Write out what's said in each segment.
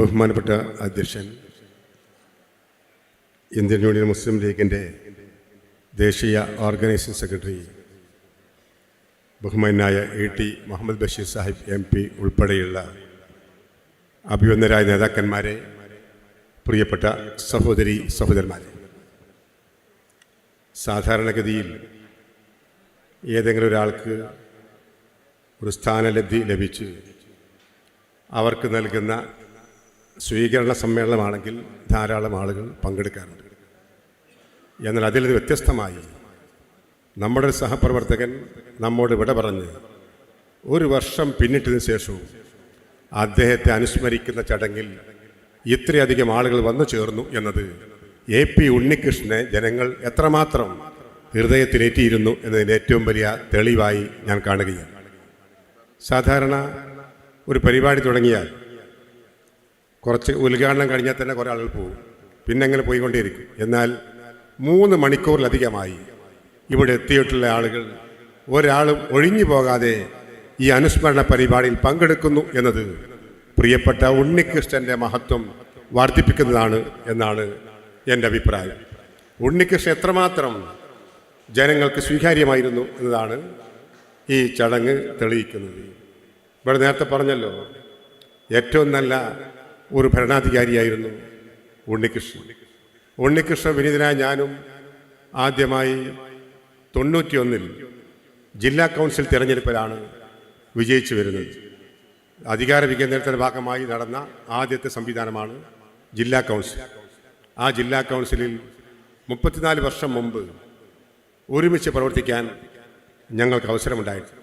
ബഹുമാനപ്പെട്ട അധ്യക്ഷൻ Indian union മുസ്ലിം ലീഗിന്റെ ദേശീയ ഓർഗനൈസിംഗ് സെക്രട്ടറി ബഹുമാനായ E T Muhammad Basheer Sahib M P ഉൾപ്പെടെയുള്ള അഭിവന്ദരായ നേതാക്കന്മാരെ പ്രിയപ്പെട്ട സഹോദരി സഹോദരന്മാരെ സാധാരണഗതിയിൽ ഏതെങ്കിലും ഒരാൾക്ക് ഒരു സ്ഥാനലബ്ധി ലഭിച്ച് അവർക്ക് നൽകുന്ന സ്വീകരണ സമ്മേളനമാണെങ്കിൽ ധാരാളം ആളുകൾ പങ്കെടുക്കാറുണ്ട്. എന്നാൽ അതിൽ വ്യത്യസ്തമായി നമ്മുടെ ഒരു സഹപ്രവർത്തകൻ നമ്മോട് വിട പറഞ്ഞ് ഒരു വർഷം പിന്നിട്ടതിന് ശേഷവും അദ്ദേഹത്തെ അനുസ്മരിക്കുന്ന ചടങ്ങിൽ ഇത്രയധികം ആളുകൾ വന്നു ചേർന്നു എന്നത് എ പി ഉണ്ണികൃഷ്ണനെ ജനങ്ങൾ എത്രമാത്രം ഹൃദയത്തിലേറ്റിയിരുന്നു എന്നതിന്റെ ഏറ്റവും വലിയ തെളിവായി ഞാൻ കാണുകയാണ്. സാധാരണ ഒരു പരിപാടി തുടങ്ങിയാൽ കുറച്ച് ഉദ്ഘാടനം കഴിഞ്ഞാൽ തന്നെ കുറേ ആളുകൾ പോകും. പിന്നെ അങ്ങനെ പോയിക്കൊണ്ടേയിരിക്കും. എന്നാൽ മൂന്ന് മണിക്കൂറിലധികമായി ഇവിടെ എത്തിയിട്ടുള്ള ആളുകൾ ഒരാളും ഒഴിഞ്ഞു പോകാതെ ഈ അനുസ്മരണ പരിപാടിയിൽ പങ്കെടുക്കുന്നു എന്നത് പ്രിയപ്പെട്ട ഉണ്ണികൃഷ്ണന്റെ മഹത്വം വർദ്ധിപ്പിക്കുന്നതാണ് എന്നാണ് എന്റെ അഭിപ്രായം. ഉണ്ണികൃഷ്ണൻ എത്രമാത്രം ജനങ്ങൾക്ക് സ്വീകാര്യമായിരുന്നു എന്നതാണ് ഈ ചടങ്ങ് തെളിയിക്കുന്നത്. ഇവിടെ നേരത്തെ പറഞ്ഞല്ലോ ഏറ്റവും നല്ല ഒരു ഭരണാധികാരിയായിരുന്നു ഉണ്ണികൃഷ്ണൻ. ഉണ്ണികൃഷ്ണ വിനീതനായ ഞാനും ആദ്യമായി തൊണ്ണൂറ്റിയൊന്നിൽ ജില്ലാ കൗൺസിൽ തിരഞ്ഞെടുപ്പിലാണ് വിജയിച്ചു വരുന്നത്. അധികാര വികേന്ദ്രത്തിന്റെ ഭാഗമായി നടന്ന ആദ്യത്തെ സംവിധാനമാണ് ജില്ലാ കൗൺസിൽ. ആ ജില്ലാ കൗൺസിലിൽ മുപ്പത്തിനാല് വർഷം മുമ്പ് ഒരുമിച്ച് പ്രവർത്തിക്കാൻ ഞങ്ങൾക്ക് അവസരമുണ്ടായിരുന്നു.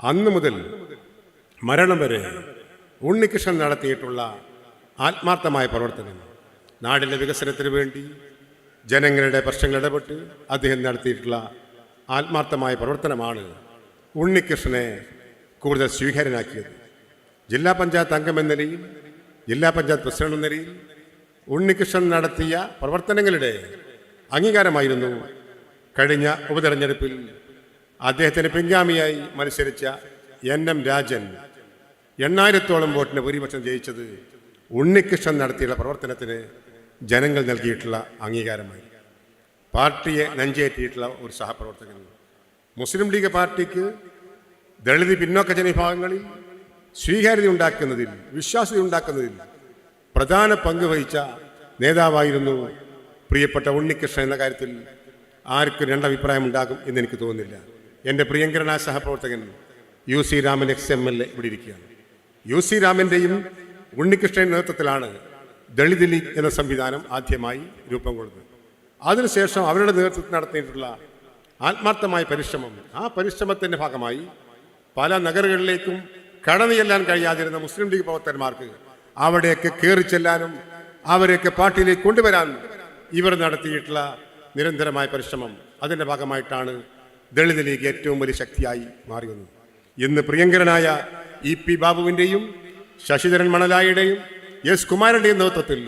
അന്ന് മുതൽ മരണം വരെ ഉണ്ണികൃഷ്ണൻ നടത്തിയിട്ടുള്ള ആത്മാർത്ഥമായ പ്രവർത്തനം. നാടിന്റെ വികസനത്തിന് വേണ്ടി ജനങ്ങളുടെ പ്രശ്നങ്ങൾ ഇടപെട്ട് അദ്ദേഹം നടത്തിയിട്ടുള്ള ആത്മാർത്ഥമായ പ്രവർത്തനമാണ് ഉണ്ണികൃഷ്ണനെ കൂടുതൽ സ്വീകാര്യനാക്കിയത്. ജില്ലാ പഞ്ചായത്ത് അംഗം എന്ന നിലയിൽ ജില്ലാ പഞ്ചായത്ത് പ്രസിഡന്റ് എന്ന നിലയിൽ ഉണ്ണികൃഷ്ണൻ നടത്തിയ പ്രവർത്തനങ്ങളുടെ അംഗീകാരമായിരുന്നു കഴിഞ്ഞ ഉപതെരഞ്ഞെടുപ്പിൽ അദ്ദേഹത്തിന് പിൻഗാമിയായി മത്സരിച്ച എൻ എം രാജൻ. എണ്ണായിരത്തോളം വോട്ടിന് ഭൂരിപക്ഷം ജയിച്ചത് ഉണ്ണികൃഷ്ണൻ നടത്തിയുള്ള പ്രവർത്തനത്തിന് ജനങ്ങൾ നൽകിയിട്ടുള്ള അംഗീകാരമായി. പാർട്ടിയെ നെഞ്ചേറ്റിയിട്ടുള്ള ഒരു സഹപ്രവർത്തകൻ. മുസ്ലിം ലീഗ് പാർട്ടിക്ക് ദളിത് പിന്നോക്ക ജനവിഭാഗങ്ങളിൽ സ്വീകാര്യത ഉണ്ടാക്കുന്നതിൽ വിശ്വാസ്യത ഉണ്ടാക്കുന്നതിൽ പ്രധാന പങ്ക് വഹിച്ച നേതാവായിരുന്നു പ്രിയപ്പെട്ട ഉണ്ണികൃഷ്ണൻ എന്ന കാര്യത്തിൽ ആർക്കും രണ്ടഭിപ്രായം ഉണ്ടാകും എന്ന് എനിക്ക് തോന്നുന്നില്ല. എന്റെ പ്രിയങ്കരനായ സഹപ്രവർത്തകൻ U C Raman ex M L A ഇവിടെ ഇരിക്കുകയാണ്. യു സി രാമന്റെയും ഉണ്ണികൃഷ്ണൻ നേതൃത്വത്തിലാണ് ദളിത് ലീഗ് എന്ന സംവിധാനം ആദ്യമായി രൂപം കൊള്ളുന്നത് അതിനുശേഷം അവരുടെ നേതൃത്വത്തിൽ നടത്തിയിട്ടുള്ള ആത്മാർത്ഥമായ പരിശ്രമം. ആ പരിശ്രമത്തിന്റെ ഭാഗമായി പല നഗരങ്ങളിലേക്കും കടന്നു ചെല്ലാൻ കഴിയാതിരുന്ന മുസ്ലിം ലീഗ് പ്രവർത്തകന്മാർക്ക് അവിടെയൊക്കെ കയറി ചെല്ലാനും അവരെയൊക്കെ പാർട്ടിയിലേക്ക് കൊണ്ടുവരാൻ ഇവർ നടത്തിയിട്ടുള്ള നിരന്തരമായ പരിശ്രമം. അതിന്റെ ഭാഗമായിട്ടാണ് ദളിത് ലീഗ് ഏറ്റവും വലിയ ശക്തിയായി മാറിയത്. ഇന്ന് പ്രിയങ്കരനായ ഇ പി ശശിധരൻ മണലായിയുടെയും എസ് കുമാരന്റെയും നേതൃത്വത്തിൽ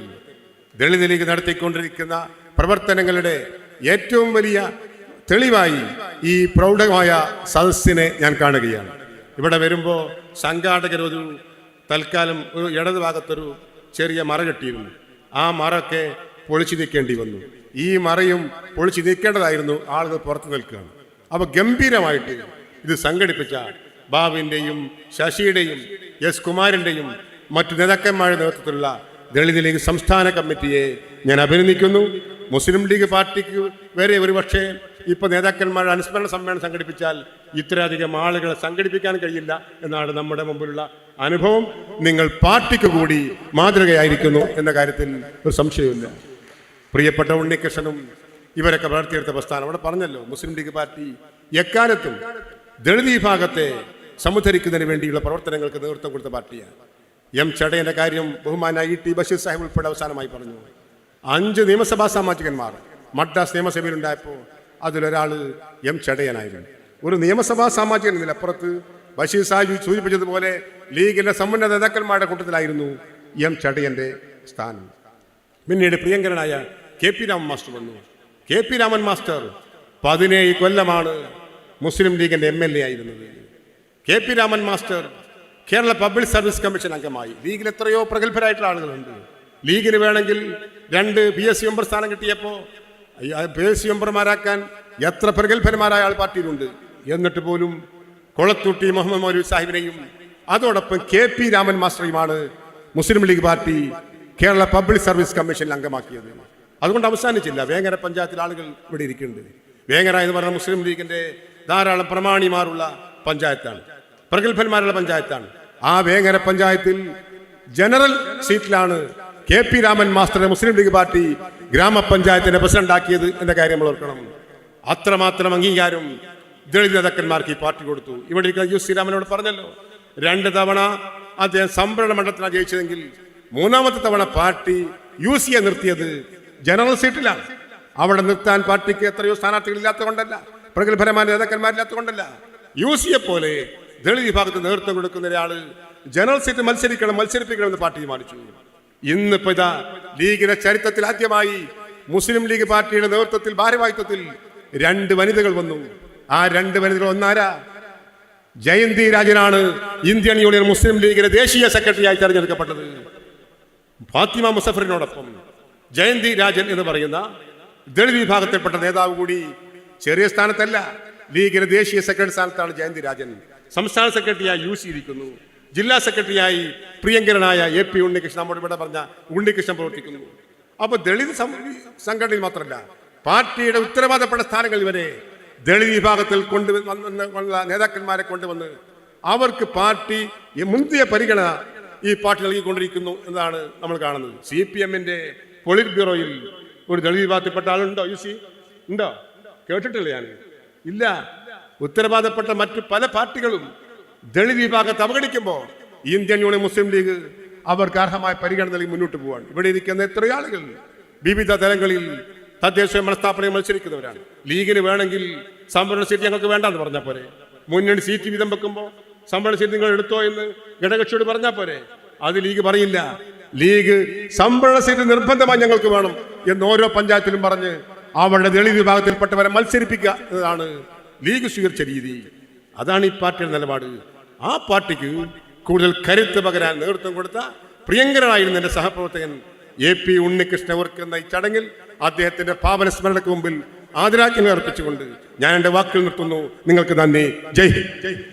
ദളിത് ലീഗ് നടത്തിക്കൊണ്ടിരിക്കുന്ന പ്രവർത്തനങ്ങളുടെ ഏറ്റവും വലിയ തെളിവായി ഈ പ്രൗഢമായ സദസ്സിനെ ഞാൻ കാണുകയാണ്. ഇവിടെ വരുമ്പോൾ സംഘാടകരൊരു തൽക്കാലം ഒരു ഇടത് ഭാഗത്തൊരു ചെറിയ മറ കെട്ടിയിരുന്നു. ആ മറൊക്കെ പൊളിച്ചു നീക്കേണ്ടി വന്നു. ഈ മറയും പൊളിച്ചു നീക്കേണ്ടതായിരുന്നു. ആളുകൾ പുറത്തു നിൽക്കുകയാണ്. അപ്പോൾ ഗംഭീരമായിട്ട് ഇത് സംഘടിപ്പിച്ച ബാബുവിന്റെയും ശശിയുടെയും എസ് കുമാരന്റെയും മറ്റു നേതാക്കന്മാരുടെ നേതൃത്വത്തിലുള്ള ദളിത് ലീഗ് സംസ്ഥാന കമ്മിറ്റിയെ ഞാൻ അഭിനന്ദിക്കുന്നു. മുസ്ലിം ലീഗ് പാർട്ടിക്ക് വരെ ഒരുപക്ഷെ ഇപ്പോൾ നേതാക്കന്മാരുടെ അനുസ്മരണ സമ്മേളനം സംഘടിപ്പിച്ചാൽ ഇത്രയധികം ആളുകളെ സംഘടിപ്പിക്കാൻ കഴിയില്ല എന്നാണ് നമ്മുടെ മുമ്പിലുള്ള അനുഭവം. നിങ്ങൾ പാർട്ടിക്ക് കൂടി മാതൃകയായിരിക്കുന്നു എന്ന കാര്യത്തിൽ ഒരു സംശയമില്ല പ്രിയപ്പെട്ട ഉണ്ണികൃഷ്ണനും ഇവരൊക്കെ വളർത്തിയെടുത്ത പ്രസ്ഥാനം. അവിടെ പറഞ്ഞല്ലോ മുസ്ലിം ലീഗ് പാർട്ടി എക്കാലത്തും ദളിത് വിഭാഗത്തെ സമുദ്ധരിക്കുന്നതിന് വേണ്ടിയുള്ള പ്രവർത്തനങ്ങൾക്ക് നേതൃത്വം കൊടുത്ത പാർട്ടിയാണ്. എം ചടയന്റെ കാര്യം ബഹുമാന ഇ ടി ബഷീർ സാഹിബ് ഉൾപ്പെടെ അവസാനമായി പറഞ്ഞു. അഞ്ച് നിയമസഭാ സാമാജികന്മാർ മദ്രാസ് നിയമസഭയിലുണ്ടായപ്പോൾ അതിലൊരാൾ എം ചടയനായിരുന്നു. ഒരു നിയമസഭാ സാമാജികൻ എന്നതിലപ്പുറത്ത് ബഷീർ സാഹിബ് സൂചിപ്പിച്ചതുപോലെ ലീഗിന്റെ സമുന്നത നേതാക്കന്മാരുടെ കൂട്ടത്തിലായിരുന്നു എം ചടയന്റെ സ്ഥാനം. പിന്നീട് പ്രിയങ്കരനായ കെ പി രാമൻ മാസ്റ്റർ വന്നു. കെ പി രാമൻ മാസ്റ്റർ പതിനേഴ് കൊല്ലമാണ് മുസ്ലിം ലീഗിന്റെ എം എൽ എ ആയിരുന്നത്. K P Raman master Kerala Public Service Commission അംഗമായി. ലീഗിൽ എത്രയോ പ്രഗത്ഭരായിട്ടുള്ള ആളുകളുണ്ട്. ലീഗിന് വേണമെങ്കിൽ രണ്ട് പി എസ് സി മെമ്പർ സ്ഥാനം കിട്ടിയപ്പോൾ പി എസ് സി മെമ്പർമാരാക്കാൻ എത്ര പ്രഗത്ഭരമാരായ ആൾ പാർട്ടിയിലുണ്ട്. എന്നിട്ട് പോലും കൊളത്തൂട്ടി മുഹമ്മദ് മൗലി സാഹിബിനെയും അതോടൊപ്പം K P Raman മാസ്റ്ററെയുമാണ് Muslim League party Kerala Public Service കമ്മീഷനിൽ അംഗമാക്കിയത്. അതുകൊണ്ട് അവസാനിച്ചില്ല. വേങ്ങര പഞ്ചായത്തിൽ ആളുകൾ ഇവിടെ ഇരിക്കുന്നുണ്ട്. വേങ്ങര എന്ന് പറഞ്ഞ മുസ്ലിം ലീഗിന്റെ ധാരാളം പ്രമാണിമാരുള്ള പഞ്ചായത്താണ്. പ്രഗത്ഭന്മാരുള്ള പഞ്ചായത്താണ്. ആ വേങ്ങര പഞ്ചായത്തിൽ ജനറൽ സീറ്റിലാണ് കെ പി രാമൻ മാസ്റ്ററെ മുസ്ലിം ലീഗ് പാർട്ടി ഗ്രാമപഞ്ചായത്തിന്റെ പ്രസിഡന്റ് ആക്കിയത് എന്ന കാര്യം നമ്മൾ ഓർക്കണം. അത്രമാത്രം അംഗീകാരം ദളിത് നേതാക്കന്മാർക്ക് ഈ പാർട്ടി കൊടുത്തു. ഇവിടെ ഇരിക്കുന്ന യു ശ്രീരാമനോട് പറഞ്ഞല്ലോ രണ്ട് തവണ അദ്ദേഹം സംവരണ മണ്ഡലത്തിലാണ് ജയിച്ചതെങ്കിൽ മൂന്നാമത്തെ തവണ പാർട്ടി യു സിയെ നിർത്തിയത് ജനറൽ സീറ്റിലാണ്. അവിടെ നിർത്താൻ പാർട്ടിക്ക് എത്രയോ സ്ഥാനാർത്ഥികൾ ഇല്ലാത്തതുകൊണ്ടല്ല പ്രഗത്ഭരമായ നേതാക്കന്മാരില്ലാത്തതുകൊണ്ടല്ല. യു സിയെ പോലെ ദളിത് വിഭാഗത്തിന് നേതൃത്വം കൊടുക്കുന്ന ഒരാൾ ജനറൽ സീറ്റ് മത്സരിക്കണം മത്സരിപ്പിക്കണമെന്ന് പാർട്ടി തീരുമാനിച്ചു. ഇന്നിപ്പോ ഇതാ ലീഗിന്റെ ചരിത്രത്തിൽ ആദ്യമായി മുസ്ലിം ലീഗ് പാർട്ടിയുടെ നേതൃത്വത്തിൽ ഭാരവാഹിത്വത്തിൽ രണ്ട് വനിതകൾ വന്നു. ആ രണ്ട് വനിതകൾ ഒന്നാരാ? ജയന്തി രാജനാണ് ഇന്ത്യൻ യൂണിയൻ മുസ്ലിം ലീഗിന്റെ ദേശീയ സെക്രട്ടറിയായി തെരഞ്ഞെടുക്കപ്പെട്ടത്. ഫാത്തിമ മുസഫറിനോടൊപ്പം ജയന്തി രാജൻ എന്ന് പറയുന്ന ദളിത് വിഭാഗത്തിൽപ്പെട്ട നേതാവ് കൂടി ചെറിയ സ്ഥാനത്തല്ല ലീഗിന്റെ ദേശീയ സെക്രട്ടറി സ്ഥാനത്താണ് ജയന്തി രാജൻ. സംസ്ഥാന സെക്രട്ടറിയായി യു സി ഇരിക്കുന്നു. ജില്ലാ സെക്രട്ടറിയായി പ്രിയങ്കരനായ എ പി ഉണ്ണികൃഷ്ണൻ നമ്മുടെ ഇവിടെ പറഞ്ഞ ഉണ്ണികൃഷ്ണൻ പ്രവർത്തിക്കുന്നു. അപ്പോൾ ദളിത് സംഘടനയിൽ മാത്രമല്ല പാർട്ടിയുടെ ഉത്തരവാദപ്പെട്ട സ്ഥാനങ്ങളിൽ വരെ ദളിത് വിഭാഗത്തിൽ കൊണ്ടുവന്ന നേതാക്കന്മാരെ കൊണ്ടുവന്ന് അവർക്ക് പാർട്ടി മുന്തിയ പരിഗണന ഈ പാർട്ടി നൽകിക്കൊണ്ടിരിക്കുന്നു എന്നാണ് നമ്മൾ കാണുന്നത്. സി പി എമ്മിന്റെ പൊളിറ്റ് ബ്യൂറോയിൽ ഒരു ദളിത് വിഭാഗത്തിൽപ്പെട്ട ആളുണ്ടോ യു സി? ഉണ്ടോ? കേട്ടിട്ടില്ല ഞാൻ. ഇല്ല. ഉത്തരവാദപ്പെട്ട മറ്റു പല പാർട്ടികളും ദളിത് വിഭാഗത്തെ അവഗണിക്കുമ്പോൾ ഇന്ത്യൻ യൂണിയൻ മുസ്ലിം ലീഗ് അവർക്ക് അർഹമായ പരിഗണന നൽകി മുന്നോട്ട് പോവാണ്. ഇവിടെ ഇരിക്കുന്ന എത്രയോ ആളുകൾ വിവിധ തലങ്ങളിൽ തദ്ദേശ മനസ്ഥാപനയിൽ മത്സരിക്കുന്നവരാണ്. ലീഗിന് വേണമെങ്കിൽ സംവരണ സീറ്റ് ഞങ്ങൾക്ക് വേണ്ടെന്ന് പറഞ്ഞാൽ പോരെ. മുന്നണി സീറ്റ് വീതം വെക്കുമ്പോൾ സംവരണ സീറ്റ് നിങ്ങൾ എടുത്തോ എന്ന് ഘടകക്ഷിയോട് പറഞ്ഞാൽ പോരെ. അത് ലീഗ് പറയില്ല. ലീഗ് സംവരണ സീറ്റ് നിർബന്ധമായി ഞങ്ങൾക്ക് വേണം എന്ന് ഓരോ പഞ്ചായത്തിലും പറഞ്ഞ് അവരുടെ ദളിത് വിഭാഗത്തിൽപ്പെട്ടവരെ മത്സരിപ്പിക്കുക എന്നതാണ് ലീഗ് സ്വീകരിച്ച രീതി. അതാണ് ഈ പാർട്ടിയുടെ നിലപാട്. ആ പാർട്ടിക്ക് കൂടുതൽ കരുത്ത് പകരാൻ നേതൃത്വം കൊടുത്ത പ്രിയങ്കരനായിരുന്ന എന്റെ സഹപ്രവർത്തകൻ എ പി ഉണ്ണികൃഷ്ണവർക്ക് എന്ന ഈ ചടങ്ങിൽ അദ്ദേഹത്തിന്റെ പാവന സ്മരണയ്ക്ക് മുമ്പിൽ ആദരാജ്ഞകൾ അർപ്പിച്ചുകൊണ്ട് ഞാൻ എന്റെ വാക്കുകൾ നിർത്തുന്നു. നിങ്ങൾക്ക് നന്ദി. ജയ് ഹിന്ദ്. ജയ്